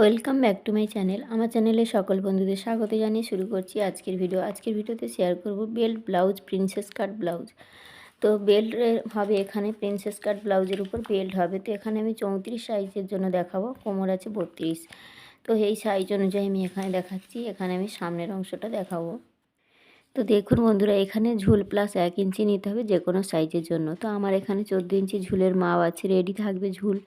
Welcome back to my channel. আমার চ্যানেলে সকল বন্ধুদের স্বাগত জানিয়ে শুরু করছি আজকের ভিডিও। আজকের ভিডিওতে শেয়ার করব belt, blouse princess cut blouse তো বেল্ট হবে এখানে প্রিন্সেস কাট ব্লাউজের উপর বেল্ট হবে। তো এখানে আমি চৌত্রিশ সাইজের জন্য দেখাবো, কোমর আছে বত্রিশ। তো এই সাইজ অনুযায়ী আমি এখানে দেখাচ্ছি, এখানে আমি সামনের অংশটা দেখাবো। তো দেখুন বন্ধুরা, এখানে ঝুল প্লাস এক ইঞ্চি নিতে হবে যে কোনো সাইজের জন্য। তো আমার এখানে চোদ্দ ইঞ্চি ঝুলের মাপ আছে রেডি থাকবে ঝুল।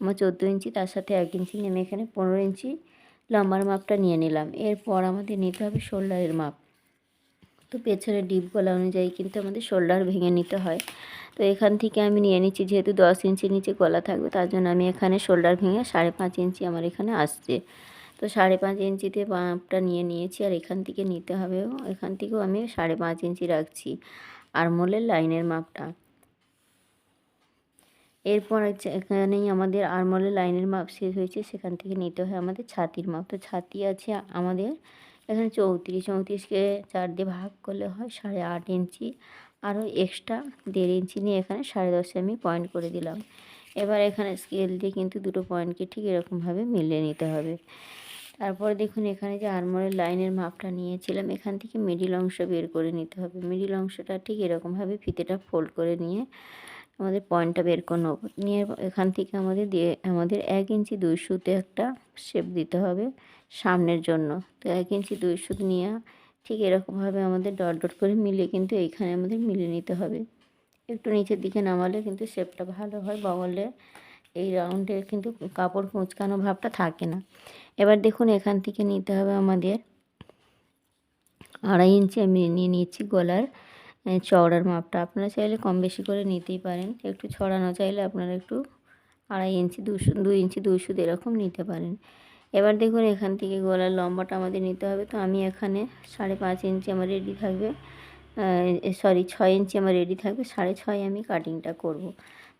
আমার চোদ্দ ইঞ্চি, তার সাথে এক ইঞ্চি নিয়ে আমি এখানে পনেরো ইঞ্চি লম্বার মাপটা নিয়ে নিলাম। এরপর আমাদের নিতে হবে শোল্ডারের মাপ। তো পেছনে ডিপ গলা অনুযায়ী কিন্তু আমাদের শোল্ডার ভেঙে নিতে হয়। তো এখান থেকে আমি নিয়ে নিচ্ছি, যেহেতু দশ ইঞ্চি নিচে গলা থাকবে, তার জন্য আমি এখানে শোল্ডার ভেঙে সাড়ে পাঁচ ইঞ্চি আমার এখানে আসছে। তো সাড়ে পাঁচ ইঞ্চিতে মাপটা নিয়ে নিয়েছি, আর এখান থেকে নিতে হবে, এখান থেকেও আমি সাড়ে পাঁচ ইঞ্চি রাখছি। আর মোলের লাইনের মাপটা। এরপর হচ্ছে এখানেই আমাদের আরমলের লাইনের মাপ শেষ হয়েছে, সেখান থেকে নিতে হয় আমাদের ছাতির মাপ। তো ছাতি আছে আমাদের এখানে চৌত্রিশ, চৌত্রিশকে চার দিয়ে ভাগ করলে হয় সাড়ে আট ইঞ্চি। আরও এক্সট্রা দেড় ইঞ্চি নিয়ে এখানে সাড়ে দশে আমি পয়েন্ট করে দিলাম। এবার এখানে স্কেল দিয়ে কিন্তু দুটো পয়েন্টকে ঠিক এরকমভাবে মিলিয়ে নিতে হবে। তারপর দেখুন এখানে যে আরমোলের লাইনের মাপটা নিয়েছিলাম, এখান থেকে মিডিল অংশ বের করে নিতে হবে। মিডিল অংশটা ঠিক এরকমভাবে ফিতেটা ফোল্ড করে নিয়ে আমাদের পয়েন্টটা বের করে নেব। নিয়ে এখান থেকে আমাদের দিয়ে, আমাদের এক ইঞ্চি দুই সুতে একটা শেপ দিতে হবে সামনের জন্য। তো এক ইঞ্চি দুই সুত নিয়ে ঠিক এরকমভাবে আমাদের ডট ডট করে মিলিয়ে কিন্তু এইখানে আমাদের মিলিয়ে নিতে হবে। একটু নিচের দিকে নামালে কিন্তু শেপটা ভালো হয় বগলে এই রাউন্ডে কিন্তু কাপড় কুঁচকানো ভাবটা থাকে না। এবার দেখুন এখান থেকে নিতে হবে আমাদের আড়াই ইঞ্চি আমি নিয়ে নিয়েছি গলার চওড়ার মাপটা আপনারা চাইলে কম বেশি করে নিতেই পারেন। একটু ছড়ানো চাইলে আপনারা একটু আড়াই ইঞ্চি, দুশো, দুই ইঞ্চি, দুইশো এরকম নিতে পারেন। এবার দেখুন এখান থেকে গলার লম্বাটা আমাদের নিতে হবে। তো আমি এখানে সাড়ে পাঁচ ইঞ্চি আমার রেডি থাকবে। সরি ছয় ইঞ্চি আমার রেডি থাকবে। সাড়ে ছয় আমি কাটিংটা করব।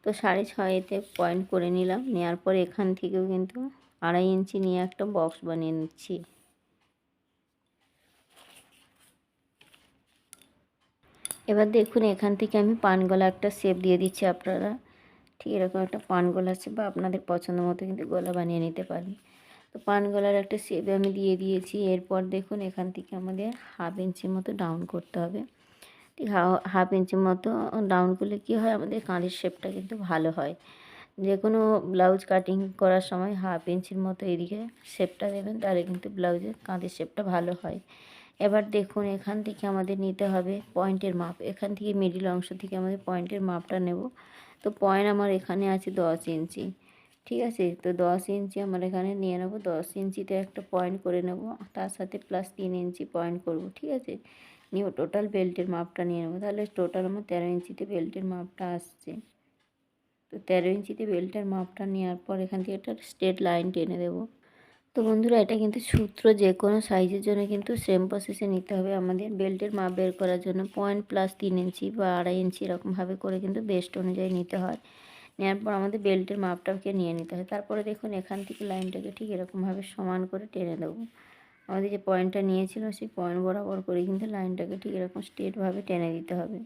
তো সাড়ে ছয়েতে পয়েন্ট করে নিলাম। নেওয়ার পর এখান থেকেও কিন্তু আড়াই ইঞ্চি নিয়ে একটা বক্স বানিয়ে নিচ্ছি। এবার দেখুন, এখান থেকে আমি পান গলা একটা শেপ দিয়ে দিচ্ছি আপনারা। ঠিক এরকম একটা পান গলা আছে বা আপনাদের পছন্দ মতো কিন্তু গলা বানিয়ে নিতে পারেন। তো পান গলার একটা শেপ আমি দিয়ে দিয়েছি। এরপর দেখুন, এখান থেকে আমাদের হাফ ইঞ্চির মতো ডাউন করতে হবে। ঠিক হাফ ইঞ্চির মতো ডাউন করলে কী হয়? আমাদের কাঁধের শেপটা কিন্তু ভালো হয়। যে কোনো ব্লাউজ কাটিং করার সময় হাফ ইঞ্চির মতো এদিকে শেপটা দেবেন, তাহলে কিন্তু ব্লাউজের কাঁধের শেপটা ভালো হয়। এবার দেখুন, এখান থেকে আমাদের নিতে হবে পয়েন্টের মাপ। এখান থেকে মিডিল অংশ থেকে আমাদের পয়েন্টের মাপটা নেব। তো পয়েন্ট আমার এখানে আছে দশ ইঞ্চি। ঠিক আছে? তো দশ ইঞ্চি আমার এখানে নিয়ে নেব। দশ ইঞ্চিতে একটা পয়েন্ট করে নেব। তার সাথে প্লাস তিন ইঞ্চি পয়েন্ট করব। ঠিক আছে? নিয়ে টোটাল বেল্টের মাপটা নিয়ে নেব। তাহলে টোটাল আমার তেরো ইঞ্চিতে বেল্টের মাপটা আসছে। তো তেরো ইঞ্চিতে বেল্টের মাপটা নেওয়ার পর এখান থেকে একটা স্ট্রেট লাইন টেনে দেবো। তো বন্ধুরা, এটা কিন্তু সূত্র যে কোনো সাইজের জন্য কিন্তু সেম প্রসেসে নিতে হবে। আমাদের বেল্টের মাপ বের করার জন্য পয়েন্ট প্লাস তিন ইঞ্চি বা আড়াই ইঞ্চি এরকমভাবে করে কিন্তু বেস্ট অনুযায়ী নিতে হয়। নেওয়ার পর আমাদের বেল্টের মাপটাকে নিয়ে নিতে হয়। তারপরে দেখুন, এখান থেকে লাইনটাকে ঠিক এরকমভাবে সমান করে টেনে দেবো আমাদের যে পয়েন্টটা নিয়েছিল, সেই পয়েন্ট বরাবর করে কিন্তু লাইনটাকে ঠিক এরকম স্ট্রেটভাবে টেনে দিতে হবে।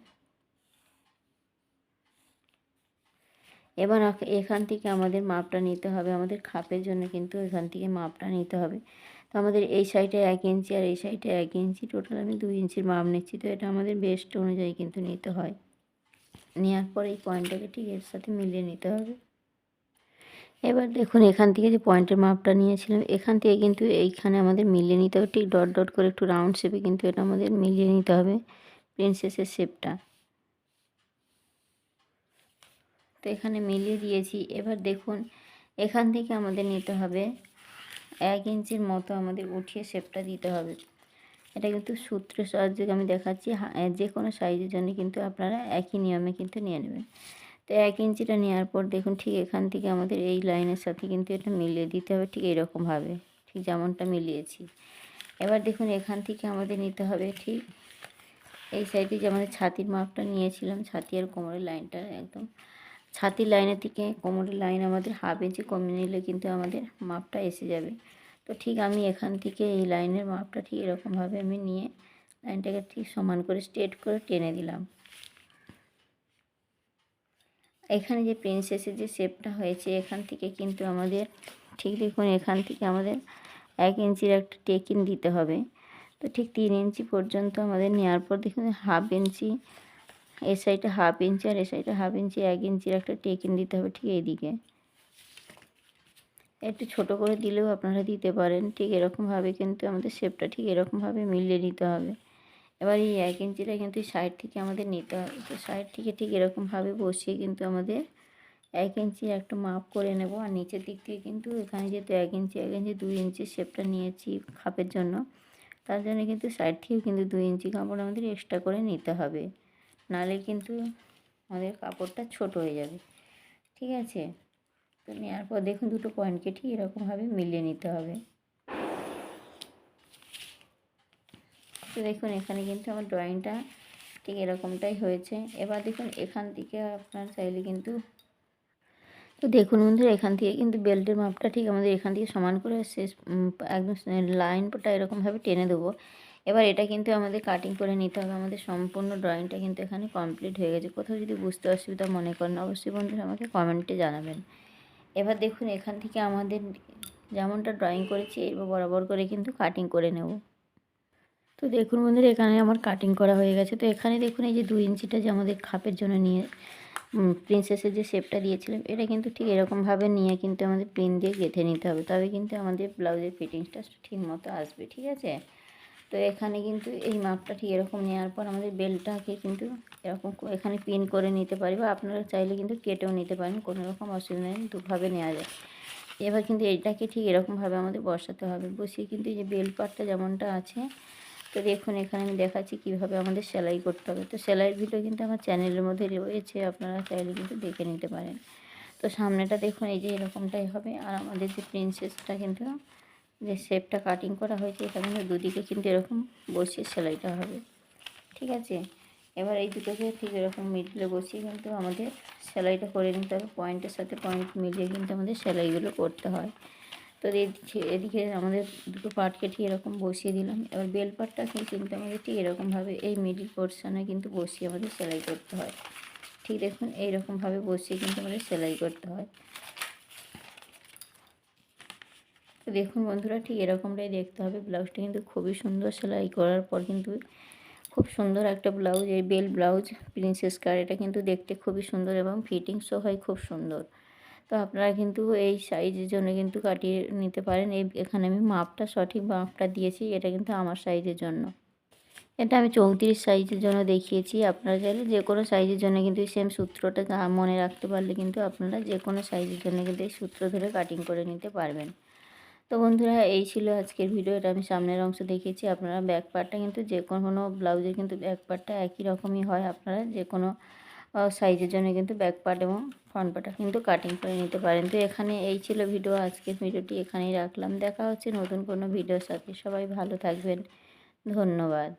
এবার এখান থেকে আমাদের মাপটা নিতে হবে। আমাদের খাপের জন্য কিন্তু এখান থেকে মাপটা নিতে হবে। তো আমাদের এই সাইডে এক ইঞ্চি আর এই সাইডে এক ইঞ্চি। টোটাল আমি দুই ইঞ্চির মাপ নিচ্ছি। তো এটা আমাদের বেস্ট অনুযায়ী কিন্তু নিতে হয়। নেওয়ার পর এই পয়েন্টটাকে ঠিক এর সাথে মিলিয়ে নিতে হবে। এবার দেখুন, এখান থেকে যে পয়েন্টের মাপটা নিয়েছিলাম, এখান থেকে কিন্তু এইখানে আমাদের মিলিয়ে নিতে হবে। ঠিক ডট ডট করে একটু রাউন্ড শেপে কিন্তু এটা আমাদের মিলিয়ে নিতে হবে। প্রিন্সেসের শেপটা তো এখানে মিলিয়ে দিয়েছি। এবার দেখুন, এখান থেকে আমাদের নিতে হবে এক ইঞ্চির মতো আমাদের উঠিয়ে শেপটা দিতে হবে। এটা কিন্তু সূত্রের সাহায্যে আমি দেখাচ্ছি। যে কোনো সাইজের জন্য কিন্তু আপনারা একই নিয়মে কিন্তু নিয়ে নেবেন। তো এক ইঞ্চিটা নেওয়ার পর দেখুন, ঠিক এখান থেকে আমাদের এই লাইনের সাথে কিন্তু এটা মিলিয়ে দিতে হবে ঠিক এরকমভাবে, ঠিক যেমনটা মিলিয়েছি। এবার দেখুন, এখান থেকে আমাদের নিতে হবে ঠিক এই সাইডে যে আমাদের ছাতির মাপটা নিয়েছিলাম, ছাতি আর কোমরের লাইনটা একদম ছাতির লাইনের থেকে কোমরের লাইন আমাদের হাফ ইঞ্চি কমিয়ে নিলে কিন্তু আমাদের মাপটা এসে যাবে। তো ঠিক আমি এখান থেকে এই লাইনের মাপটা ঠিক এরকমভাবে আমি নিয়ে লাইনটাকে ঠিক সমান করে স্ট্রেট করে টেনে দিলাম। এখানে যে প্রিন্সেসের যে শেপটা হয়েছে, এখান থেকে কিন্তু আমাদের ঠিক দেখুন এখান থেকে আমাদের এক ইঞ্চির একটা টেকিন দিতে হবে। তো ঠিক তিন ইঞ্চি পর্যন্ত আমাদের নেওয়ার পর দেখুন হাফ ইঞ্চি এ সাইডে হাফ ইঞ্চি আর এ সাইডে হাফ ইঞ্চি, এক ইঞ্চির একটা টেকিন দিতে হবে ঠিক এইদিকে। একটু ছোট করে দিলেও আপনারা দিতে পারেন, ঠিক এরকমভাবে কিন্তু আমাদের শেপটা ঠিক এরকমভাবে মিলিয়ে নিতে হবে। এবার এই এক ইঞ্চিটা কিন্তু সাইড থেকে আমাদের নিতে হবে। তো সাইড থেকে ঠিক এরকমভাবে বসিয়ে কিন্তু আমাদের এক ইঞ্চি একটা মাপ করে নেব। আর নিচের দিক থেকে কিন্তু এখানে যেহেতু এক ইঞ্চি এক ইঞ্চি, দুই ইঞ্চি শেপটা নিয়েছি খাপের জন্য, তার জন্য কিন্তু সাইড থেকেও কিন্তু দুই ইঞ্চি কাপড় আমাদের এক্সট্রা করে নিতে হবে। নাহলে কিন্তু আমাদের কাপড়টা ছোট হয়ে যাবে। ঠিক আছে? তো নেওয়ার পর দেখুন দুটো পয়েন্টকে ঠিক এরকমভাবে মিলিয়ে নিতে হবে। তো দেখুন এখানে কিন্তু আমার ড্রয়িংটা ঠিক এরকমটাই হয়েছে। এবার দেখুন এখান থেকে আপনার চাইলে কিন্তু তো দেখুন বন্ধুরা, এখান থেকে কিন্তু বেল্টের মাপটা ঠিক আমাদের এখান থেকে সমান করে শেষ একদম লাইনটা এরকমভাবে টেনে দেবো। এবার এটা কিন্তু আমাদের কাটিং করে নিতে হবে। আমাদের সম্পূর্ণ ড্রয়িংটা কিন্তু এখানে কমপ্লিট হয়ে গেছে। কোথাও যদি বুঝতে অসুবিধা মনে করেন অবশ্যই বন্ধুরা আমাকে কমেন্টে জানাবেন। এবার দেখুন, এখান থেকে আমাদের যেমনটা ড্রয়িং করেছি, এবার বরাবর করে কিন্তু কাটিং করে নেব। তো দেখুন বন্ধুরা, এখানে আমার কাটিং করা হয়ে গেছে। তো এখানে দেখুন, এই যে দুই ইঞ্চিটা যে আমাদের খাপের জন্য নিয়ে প্রিন্সেসের যে শেপটা দিয়েছিলাম, এটা কিন্তু ঠিক এরকমভাবে নিয়ে কিন্তু আমাদের পিন দিয়ে গেঁথে নিতে হবে। তবে কিন্তু আমাদের ব্লাউজের ফিটিংসটা ঠিক মতো আসবে, ঠিক আছে? তো এখানে কিন্তু এই মাপটা ঠিক এরকম নেওয়ার পর আমাদের বেলটাকে কিন্তু এরকম এখানে পিন করে নিতে পারি বা আপনারা চাইলে কিন্তু কেটেও নিতে পারেন, কোনো রকম অসুবিধা নেই, দুভাবে নেওয়া যায়। এবার কিন্তু এইটাকে ঠিক এরকমভাবে আমাদের বসাতে হবে। বসিয়ে কিন্তু এই যে বেল পাটটা যেমনটা আছে, তো দেখুন এখানে আমি দেখাচ্ছি কীভাবে আমাদের সেলাই করতে হবে। তো সেলাইয়ের ভিডিও কিন্তু আমার চ্যানেলের মধ্যে রয়েছে, আপনারা চাইলে কিন্তু দেখে নিতে পারেন। তো সামনেটা দেখুন, এই যে এরকমটাই হবে। আর আমাদের যে প্রিন্সেসটা কিন্তু যে শেপটা কাটিং করা হয়েছে, এটা কিন্তু দুদিকে কিন্তু এরকম বসিয়ে সেলাইটা হবে। ঠিক আছে? এবার এই দুটোকে ঠিক এরকম মিডলে বসিয়ে কিন্তু আমাদের সেলাইটা করে নিতে হবে। পয়েন্টের সাথে পয়েন্ট মিলিয়ে কিন্তু আমাদের সেলাইগুলো করতে হয়। তো এদিকে আমাদের দুটো পার্টকে ঠিক এরকম বসিয়ে দিলাম। এবার বেল পার্টটাকে কিন্তু আমাদের ঠিক এরকমভাবে এই মিডিল পোর্শনে কিন্তু বসিয়ে আমাদের সেলাই করতে হয়। ঠিক দেখুন, এইরকমভাবে বসিয়ে কিন্তু আমাদের সেলাই করতে হয়। দেখুন বন্ধুরা, ঠিক এরকমটাই দেখতে হবে। ব্লাউজটা কিন্তু খুবই সুন্দর সেলাই করার পর কিন্তু খুব সুন্দর একটা ব্লাউজ, এই বেল ব্লাউজ, প্রিন্সেস কার, এটা কিন্তু দেখতে খুবই সুন্দর এবং ফিটিংসও হয় খুব সুন্দর। তো আপনারা কিন্তু এই সাইজের জন্য কিন্তু কাটিয়ে নিতে পারেন। এই এখানে আমি মাপটা, সঠিক মাপটা দিয়েছি, এটা কিন্তু আমার সাইজের জন্য। এটা আমি চৌত্রিশ সাইজের জন্য দেখিয়েছি। আপনারা চাইলে যে কোনো সাইজের জন্য কিন্তু সেম সূত্রটা মনে রাখতে পারলে কিন্তু আপনারা যে কোনো সাইজের জন্য কিন্তু এই সূত্র ধরে কাটিং করে নিতে পারবেন। তো বন্ধুরা, এই ছিল আজকের ভিডিও এটা আমি সামনের অংশ দেখেছি আপনারা ব্যাক পার্টটা কিন্তু যে কোনো ব্লাউজের কিন্তু ব্যাক পার্টটা একই রকমই হয়। আপনারা যে কোনো সাইজের জন্য কিন্তু ব্যাক পার্ট এবং ফ্রন্ট পার্টটা কিন্তু কাটিং করে নিতে পারেন। তো এখানে এই ছিল ভিডিও আজকের ভিডিওটি এখানেই রাখলাম। দেখা হচ্ছে নতুন কোনো ভিডিওর সাথে। সবাই ভালো থাকবেন। ধন্যবাদ।